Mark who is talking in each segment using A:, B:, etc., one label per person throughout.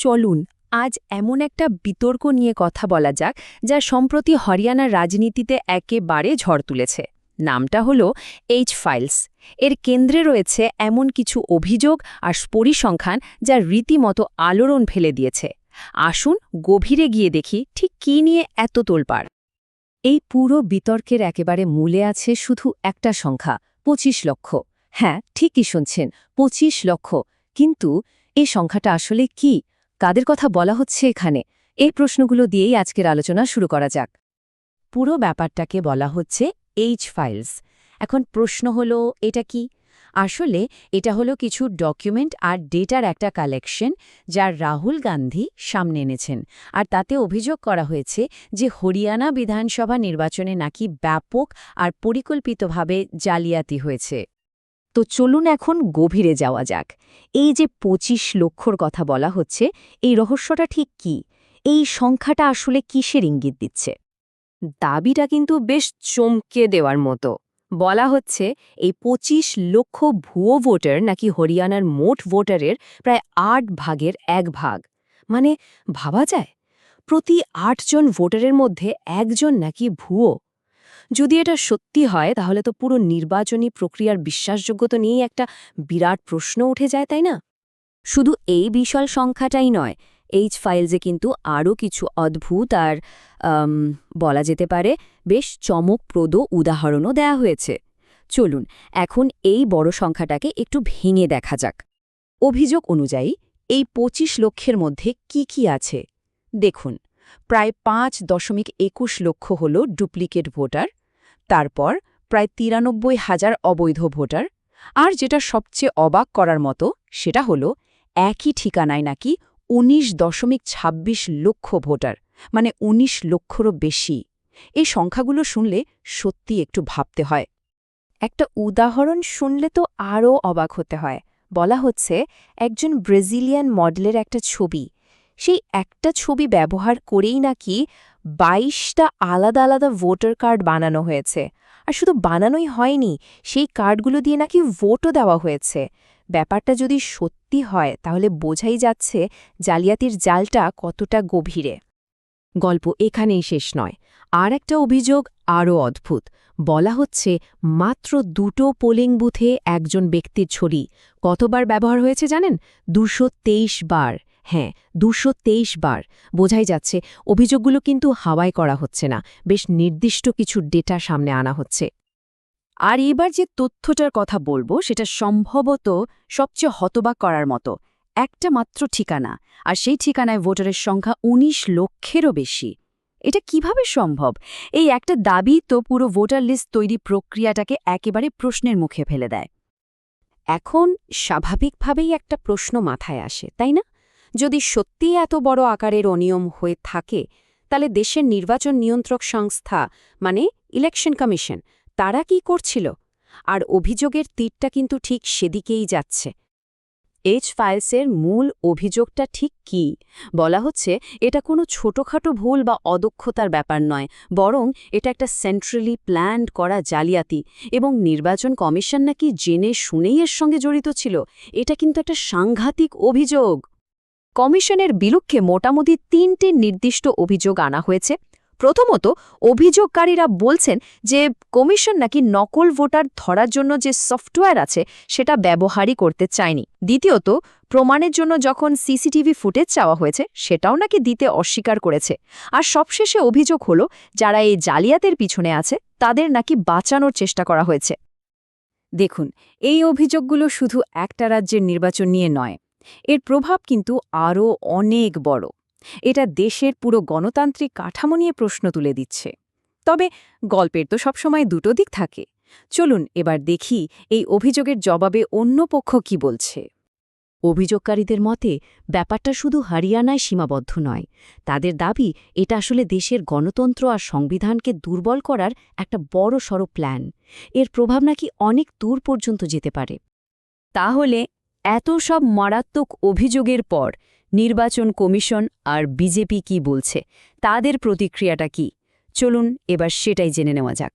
A: চলুন, আজ এমন একটা বিতর্ক নিয়ে কথা বলা যাক, যা সম্প্রতি হরিয়ানার রাজনীতিতে একেবারে ঝড় তুলেছে। নামটা হলো এইচ ফাইলস এর কেন্দ্রে রয়েছে এমন কিছু অভিযোগ আর পরিসংখ্যান যা রীতিমতো আলোড়ন ফেলে দিয়েছে। আসুন গভীরে গিয়ে দেখি ঠিক কী নিয়ে এত তোলপাড়। এই পুরো বিতর্কের একেবারে মূলে আছে শুধু একটা সংখ্যা ২৫ লক্ষ। হ্যাঁ ঠিকই শুনছেন ২৫ লক্ষ। কিন্তু এই সংখ্যাটা আসলে কি? কাদের কথা বলা হচ্ছে এখানে? এই প্রশ্নগুলো দিয়েই আজকের আলোচনা শুরু করা যাক। পুরো ব্যাপারটাকে বলা হচ্ছে এইচ ফাইলস এখন প্রশ্ন হলো, এটা কি? আসলে এটা হলো কিছু ডকুমেন্ট আর ডেটার একটা কালেকশন যা রাহুল গান্ধী সামনে এনেছেন। আর তাতে অভিযোগ করা হয়েছে যে হরিয়ানা বিধানসভা নির্বাচনে নাকি ব্যাপক আর পরিকল্পিতভাবে জালিয়াতি হয়েছে। তো চলুন এখন গভীরে যাওয়া যাক। এই যে ২৫ লক্ষর কথা বলা হচ্ছে, এই রহস্যটা ঠিক কি? এই সংখ্যাটা আসলে কিসের ইঙ্গিত দিচ্ছে? দাবিটা কিন্তু বেশ চমকে দেওয়ার মতো। বলা হচ্ছে, এই ২৫ লক্ষ ভুয়ো ভোটার নাকি হরিয়ানার মোট ভোটারের প্রায় আট ভাগের এক ভাগ। মানে ভাবা যায়? প্রতি আটজন ভোটারের মধ্যে একজন নাকি ভুয়ো। যদি এটা সত্যি হয়, তাহলে তো পুরো নির্বাচনী প্রক্রিয়ার বিশ্বাসযোগ্যতা নিয়েই একটা বিরাট প্রশ্ন উঠে যায়, তাই না? শুধু এই বিশাল সংখ্যাটাই নয় এইচ ফাইলসে কিন্তু আরও কিছু অদ্ভুত আর বলা যেতে পারে বেশ চমকপ্রদ উদাহরণও দেয়া হয়েছে। চলুন, এখন এই বড় সংখ্যাটাকে একটু ভেঙে দেখা যাক। অভিযোগ অনুযায়ী, এই ২৫ লক্ষের মধ্যে কি কি আছে? দেখুন, প্রায় পাঁচ দশমিক একুশ লক্ষ হল ডুপ্লিকেট ভোটার তারপর প্রায় তিরানব্বই হাজার অবৈধ ভোটার, আর যেটা সবচেয়ে অবাক করার মতো সেটা হলো একই ঠিকানায় নাকি ১৯ দশমিক ২৬ লক্ষ ভোটার মানে ১৯ লক্ষরও বেশি। এই সংখ্যাগুলো শুনলে সত্যি একটু ভাবতে হয়। একটা উদাহরণ শুনলে তো আরও অবাক হতে হয়। বলা হচ্ছে একজন ব্রাজিলিয়ান মডেলের একটা ছবি। সেই একটা ছবি ব্যবহার করেই নাকি বাইশটা আলাদা আলাদা ভোটার কার্ড বানানো হয়েছে। আর শুধু বানানোই হয়নি, সেই কার্ডগুলো দিয়ে নাকি ভোটও দেওয়া হয়েছে। ব্যাপারটা যদি সত্যি হয়, তাহলে বোঝাই যাচ্ছে জালিয়াতির জালটা কতটা গভীরে। গল্প এখানেই শেষ নয়। আর একটা অভিযোগ আরও অদ্ভুত। বলা হচ্ছে, মাত্র দুটো পোলিং বুথে একজন ব্যক্তির ছড়ি কতবার ব্যবহার হয়েছে জানেন? দুশো বার। হ্যাঁ দুশো বার। বোঝাই যাচ্ছে, অভিযোগগুলো কিন্তু হাওয়ায় করা হচ্ছে না, বেশ নির্দিষ্ট কিছু ডেটা সামনে আনা হচ্ছে। আর এবার যে তথ্যটার কথা বলব, সেটা সম্ভবত সবচেয়ে হতবাক করার মতো। একটা মাত্র ঠিকানা, আর সেই ঠিকানায় ভোটারের সংখ্যা ১৯ লক্ষেরও বেশি। এটা কীভাবে সম্ভব? এই একটা দাবি তো পুরো ভোটার লিস্ট তৈরি প্রক্রিয়াটাকে একেবারে প্রশ্নের মুখে ফেলে দেয়। এখন স্বাভাবিকভাবেই একটা প্রশ্ন মাথায় আসে, তাই না? যদি সত্যিই এত বড় আকারের অনিয়ম হয়ে থাকে, তাহলে দেশের নির্বাচন নিয়ন্ত্রক সংস্থা মানে ইলেকশন কমিশন, তারা কি করছিল? আর অভিযোগের তীরটা কিন্তু ঠিক সেদিকেই যাচ্ছে। এইচ ফাইলসের মূল অভিযোগটা ঠিক কি? বলা হচ্ছে, এটা কোনো ছোটখাটো ভুল বা অদক্ষতার ব্যাপার নয়, বরং এটা একটা সেন্ট্রালি প্ল্যান্ড করা জালিয়াতি, এবং নির্বাচন কমিশন নাকি জেনে শুনেই এর সঙ্গে জড়িত ছিল, এটা কিন্তু একটা সাংঘাতিক অভিযোগ। কমিশনের বিলুক্ষে মোটামুটি তিনটে নির্দিষ্ট অভিযোগ আনা হয়েছে। প্রথমত, অভিযোগকারীরা বলছেন যে কমিশন নাকি নকল ভোটার ধরার জন্য যে সফটওয়্যার আছে, সেটা ব্যবহারই করতে চায়নি। দ্বিতীয়ত, প্রমাণের জন্য যখন সিসিটিভি ফুটেজ চাওয়া হয়েছে, সেটাও নাকি দিতে অস্বীকার করেছে। আর সবশেষে অভিযোগ হলো, যারা এই জালিয়াতের পিছনে আছে, তাদের নাকি বাঁচানোর চেষ্টা করা হয়েছে। দেখুন, এই অভিযোগগুলো শুধু একটা রাজ্যের নির্বাচন নিয়ে নয় এর প্রভাব কিন্তু আরও অনেক বড়। এটা দেশের পুরো গণতান্ত্রিক কাঠামো নিয়ে প্রশ্ন তুলে দিচ্ছে। তবে গল্পের তো সবসময় দুটো দিক থাকে। চলুন এবার দেখি এই অভিযোগের জবাবে অন্য পক্ষ কি বলছে। অভিযোগকারীদের মতে, ব্যাপারটা শুধু হরিয়ানায় সীমাবদ্ধ নয়। তাদের দাবি, এটা আসলে দেশের গণতন্ত্র আর সংবিধানকে দুর্বল করার একটা বড় সড় প্ল্যান। এর প্রভাব নাকি অনেক দূর পর্যন্ত যেতে পারে। তাহলে এত সব মারাত্মক অভিযোগের পর নির্বাচন কমিশন আর বিজেপি কি বলছে? তাদের প্রতিক্রিয়াটা কি? চলুন এবার সেটাই জেনে নেওয়া যাক।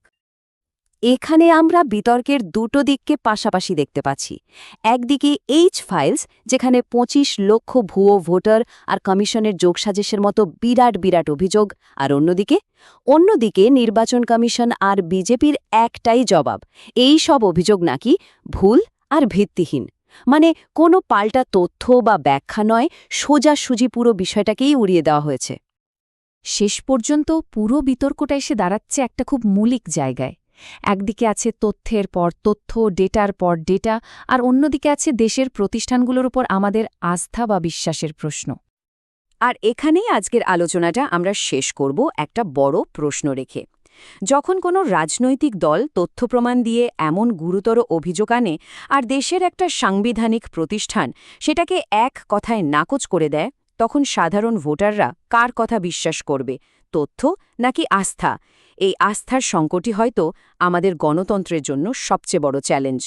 B: এখানে আমরা বিতর্কের দুটো দিককে পাশাপাশি দেখতে পাচ্ছি। একদিকে এইচ ফাইলস, যেখানে ২৫ লক্ষ ভুয়ো ভোটার আর কমিশনের যোগসাজেশের মতো বিরাট বিরাট অভিযোগ, আর অন্যদিকে অন্যদিকে নির্বাচন কমিশন আর বিজেপির একটাই জবাব, এই সব অভিযোগ নাকি ভুল আর ভিত্তিহীন। মানে কোনো পাল্টা তথ্য বা ব্যাখ্যা নয়, সোজাসুজি পুরো বিষয়টাকেই উড়িয়ে দেওয়া হয়েছে।
A: শেষ পর্যন্ত পুরো বিতর্কটা এসে দাঁড়াচ্ছে একটা খুব মূলিক জায়গায়। একদিকে আছে তথ্যের পর তথ্য, ডেটার পর ডেটা, আর অন্যদিকে আছে দেশের প্রতিষ্ঠানগুলোর উপর আমাদের আস্থা বা বিশ্বাসের প্রশ্ন।
B: আর এখানেই আজকের আলোচনাটা আমরা শেষ করব একটা বড় প্রশ্ন রেখে যখন কোনো রাজনৈতিক দল তথ্য প্রমাণ দিয়ে এমন গুরুতর অভিযোগ আনে আর দেশের একটা সাংবিধানিক প্রতিষ্ঠান সেটাকে এক কথায় নাকচ করে দেয়, তখন সাধারণ ভোটাররা কার কথা বিশ্বাস করবে, তথ্য নাকি আস্থা? এই আস্থার সংকটই হয়তো আমাদের গণতন্ত্রের জন্য সবচেয়ে বড় চ্যালেঞ্জ।